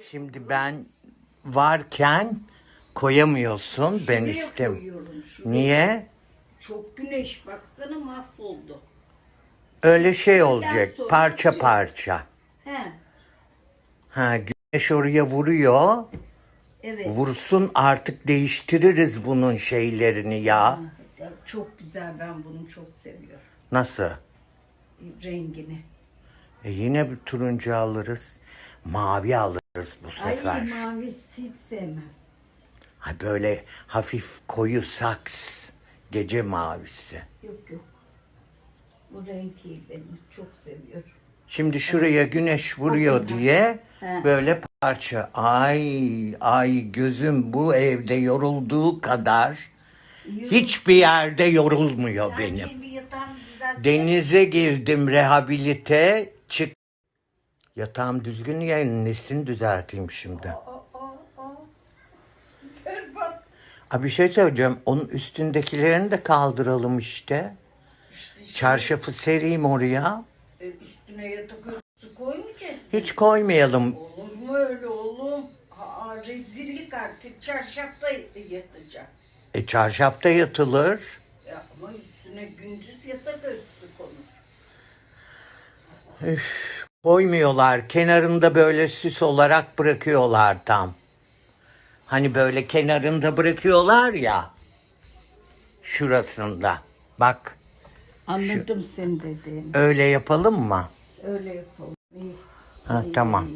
Şimdi ben varken koyamıyorsun ben Şuraya istem. koyuyorum, şuraya. Niye? Çok güneş baksana mahvoldu. Öyle şey olacak sonra parça atıyor. parça. He, Ha güneş oraya vuruyor. evet. Vursun artık değiştiririz bunun şeylerini ya. Ya Çok güzel ben bunu çok seviyorum. Nasıl? Rengini. E yine bir turuncu alırız. Mavi alırız bu sefer. Ay mavi hiç sevmem. Ha böyle hafif koyu saks. Gece mavisi. Yok yok. Bu renk iyi benim. Çok seviyorum. Şimdi şuraya güneş vuruyor diye He. böyle parça. Ay ay gözüm bu evde yorulduğu kadar hiçbir yerde yorulmuyor benim. Yatağım güzel. Denize girdim rehabilite çık. Yatağım düzgün ya nesini düzelteyim şimdi. Aa, bir şey söyleyeceğim. Onun üstündekilerini de kaldıralım işte. Çarşafı sereyim oraya. E, üstüne yatak örtüsü koymayacağız. Hiç koymayalım. Olur mu öyle oğlum? Aa, rezillik artık. Çarşafta yatacak. E çarşafta yatılır. Ya ama üstüne gündüz yatak örtüsü konur. Koymuyorlar. Kenarında böyle süs olarak bırakıyorlar tam. Hani böyle kenarında bırakıyorlar ya. Şurasında. Bak Anladım sen dediğini. öyle yapalım mı? Öyle yapalım. İyi. Ha, tamam.